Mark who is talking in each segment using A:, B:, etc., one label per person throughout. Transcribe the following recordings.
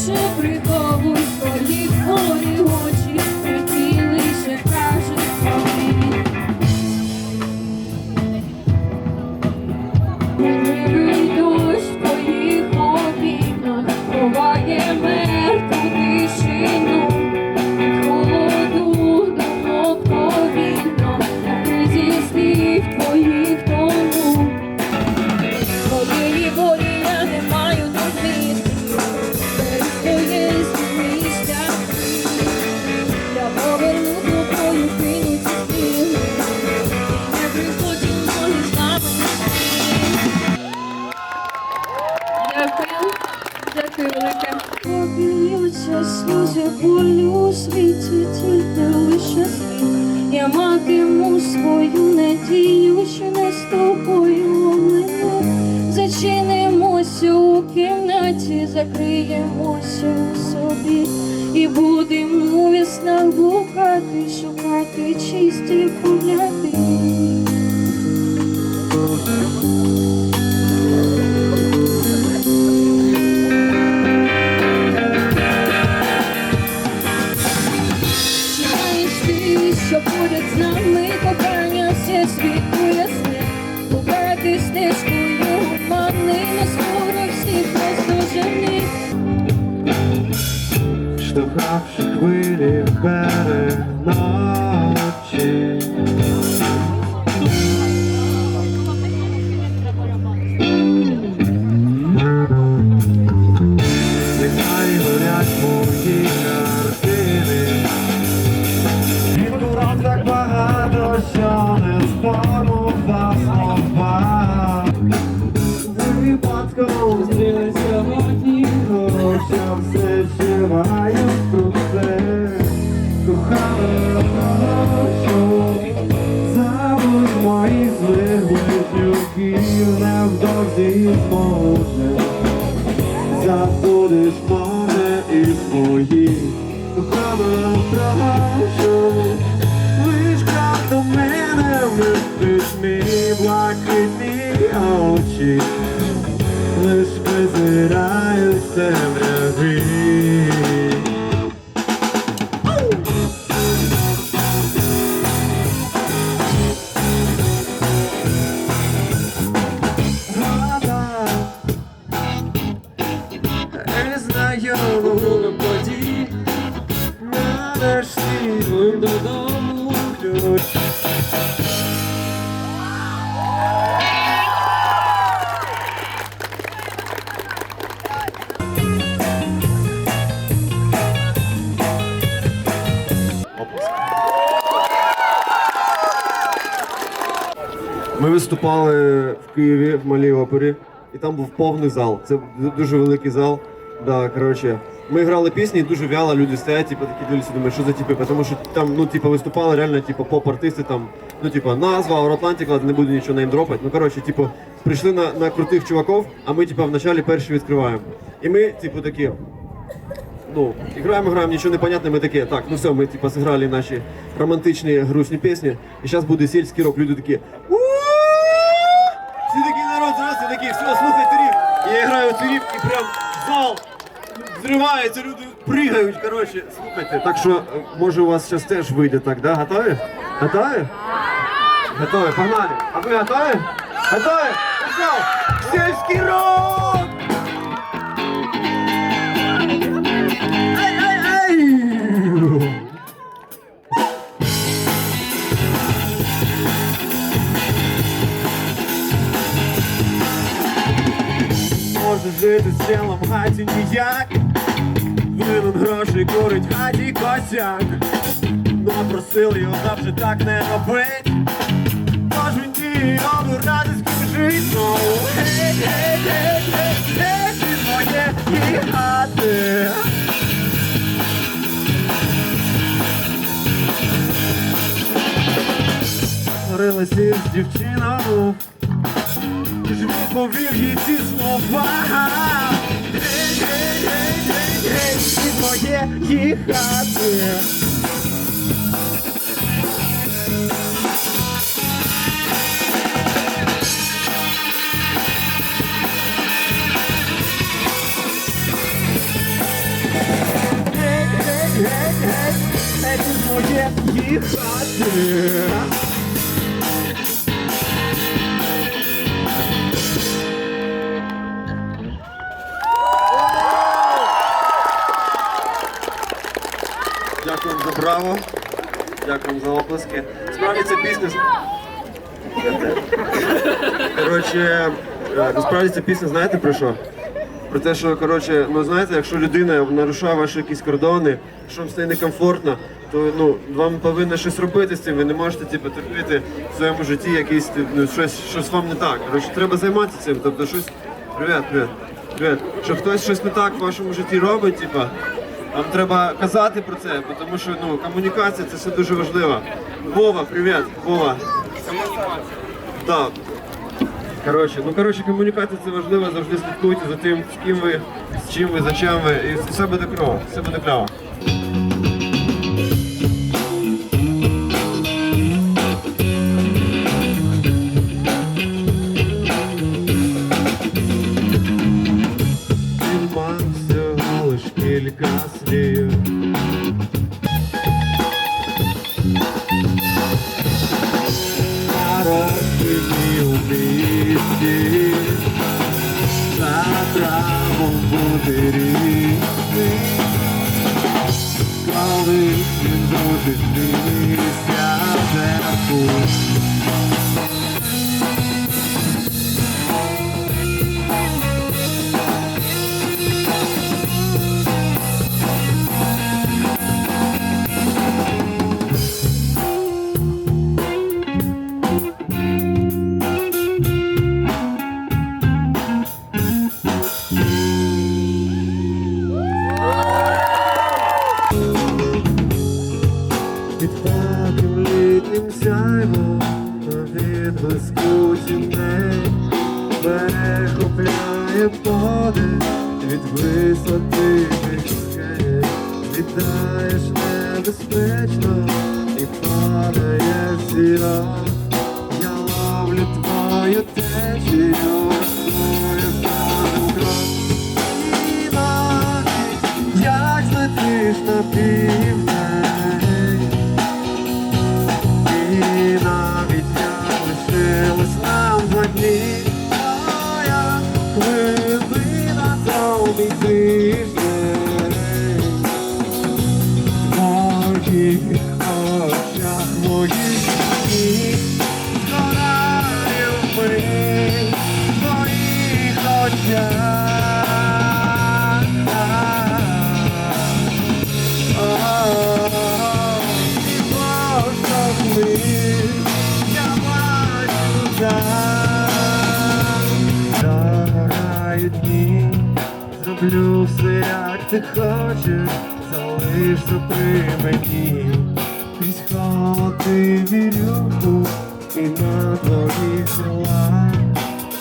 A: більше приховуй закриємося у собі. І будемо у віснах блукати, шукати чисті погляди.
B: Штовхавши хвилі берег ночі. Вживаю про це. Кохана, забудь мої злих близнюків, невдовзі зможе. Забудеш мене і свої Кохана, прошу Лиш до мене випиш мій блакитні очі Лиш визираю з Ми виступали в Києві в малій опері, і там був повний зал. Це дуже великий зал. Да, коротше, ми грали пісні, і дуже вяло, люди стоять, типу, такі дивляться, думають, що за типи, тому що там, ну, типу, виступали реально, типу, поп-артисти, там, ну, типу, назва, Атлантик, не буду нічого неймдропати. Ну, коротше, типу, прийшли на, на крутих чуваків, а ми, типу, вначалі перші відкриваємо. І ми, типу, такі, ну, играем, играем, ничего не понятно, мы такие, так, ну все, мы типа сыграли наши романтичные грустные песни, и сейчас будет сельский рок, люди такие, «У-у-у!» такі, все, слухайте риф. Я граю риф, і прям зал зривається, люди пригають, коротше, слухайте. Так що, е, може у вас зараз теж вийде так, да? Готові? Готові? Готові, погнали. А ви готові? Готові? Пішов! Сільський рок! Хаті ніяк. Винен грошей курить в хаті косяк. Ну просили його завжди так не робить. Тож він діє обирати жить знову Гей, гей, гей, гей, гей, ти моєї хати Сварилася з дівчиною. Ж відповів їй ці слова від моєї хати. Геть, геть, геть, геть від моєї хати. Браво. Дякую за оплески. Справді це пісня. Коротше, е, насправді ця пісня, знаєте про що? Про те, що коротше, ну знаєте, якщо людина нарушає ваші якісь кордони, що вам стає некомфортно, то ну вам повинно щось робити з цим. Ви не можете типу, терпіти в своєму житті якісь ну, щось, щось вам не так. Коротше, треба займатися цим. Тобто щось. Привіт, привіт, привіт. Що хтось щось не так в вашому житті робить, типа. Вам треба казати про це, тому що ну, комунікація це все дуже важливо. Вова, привіт, Вова. Так. Коротше, ну коротше, комунікація це важливо, завжди слідкуйте за тим, з ким ви, з чим ви, за чим ви, і все буде кров, все буде кльово. буде рісти, коли він буде змінитися зерку. від висоти скель Вітаєш небезпечно і падає сіра, Я ловлю твою течію, як злетиш на південь все, як ти хочеш, залишся при мені, крізь холоди вірю, і на твоїх крилах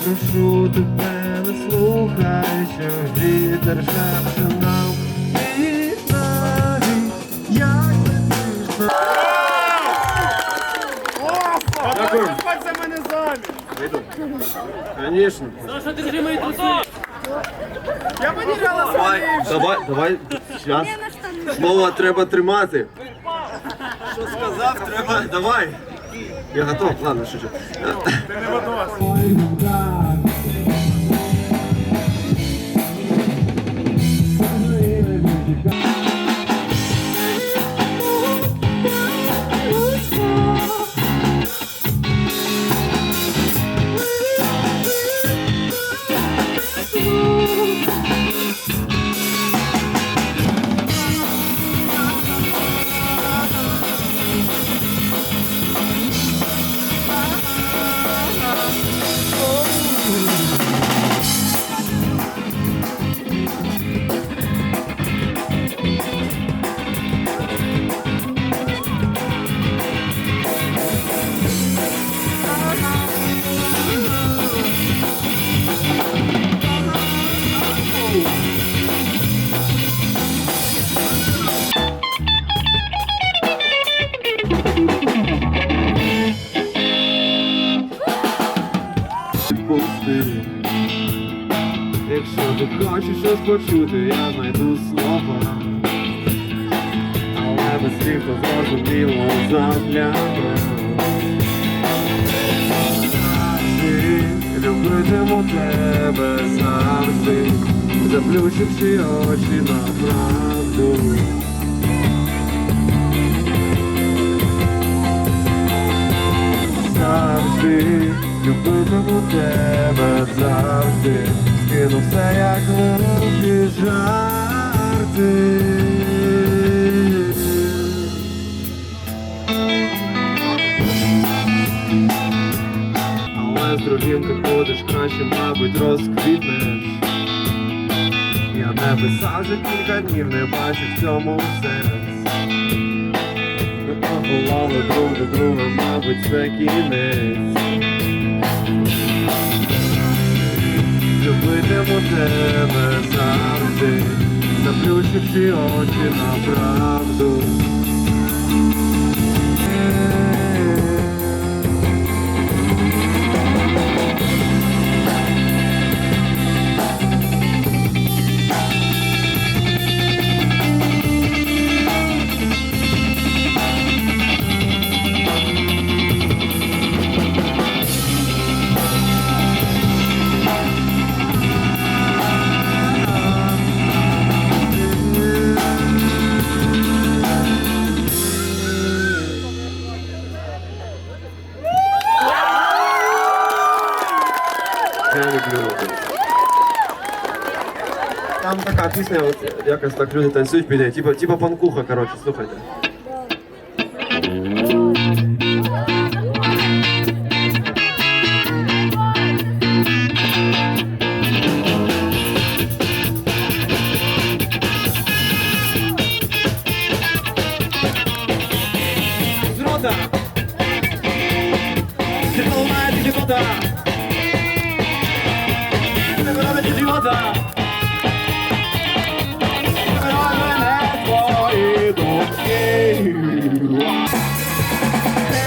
B: прошу тебе, не слухай, що вітер шепче нам, Дякую. Конечно.
C: Саша, держи мої труси.
D: Я потеряла
B: Давай, давай, давай. Сейчас. Слово треба тримати. Що сказав, треба. Давай. Я готов. Ладно, шучу.
D: Ти не водос.
B: Почути, я знайду слова. Але без всі, хто зрозуміло зам'яла. Любитиму тебе завжди, заплющивши очі на правду. Завжди любитиму тебе завжди, скину все як глупі жарти. Але з другим ти ходиш краще, мабуть, розквітнеш. Я не писав вже кілька днів, не бачу в цьому сенс. Ми поховали друг до друга, мабуть, це кінець. Любитиму тебе завжди, заплющивши очі на правду. Я люблю. Там така пісня, от якось так люди танцюють піде, типа, типа панкуха, коротше, слухайте. Зрода! Дипломат, ідіота! Дипломат, ідіота! Мене твої думки. Ти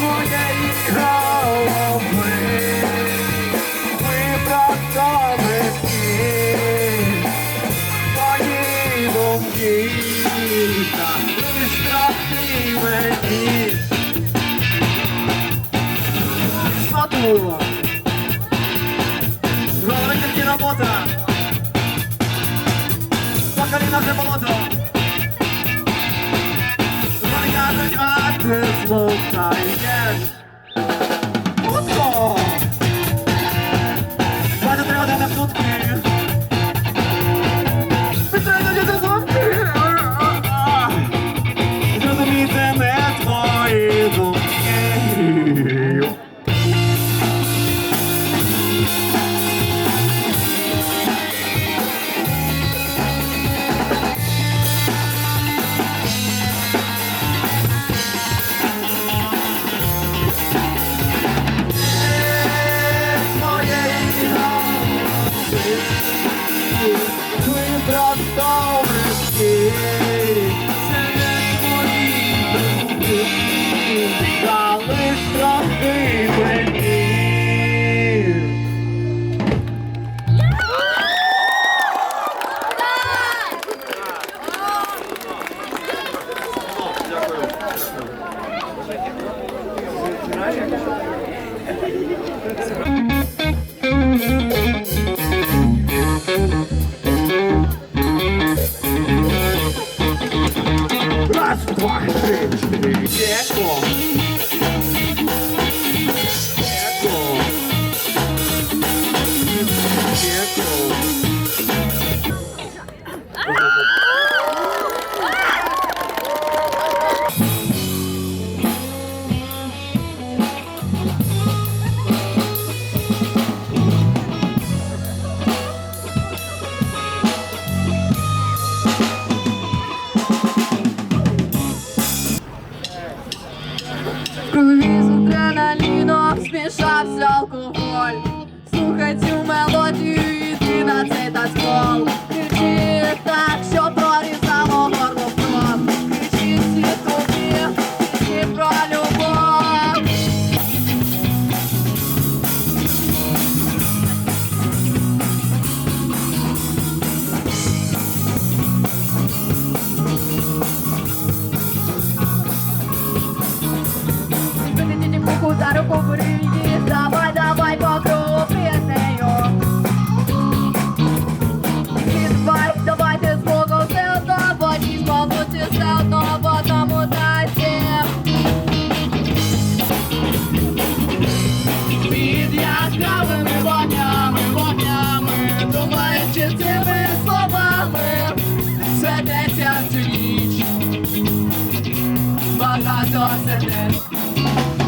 B: моєї голови, ми просто близькі. Твої думки, та лиш трохи мені. Робота. По коліна вже болото. Вони кажуть, а ти 四、三、二、
A: 一，接棒。вмішався алкоголь. Слухай цю мелодію, іди на цей таскол. Кричи так, що прорізало горло кров. Кричи всі тобі, кричи про любов.
E: Ти за руку, Anadolu'nun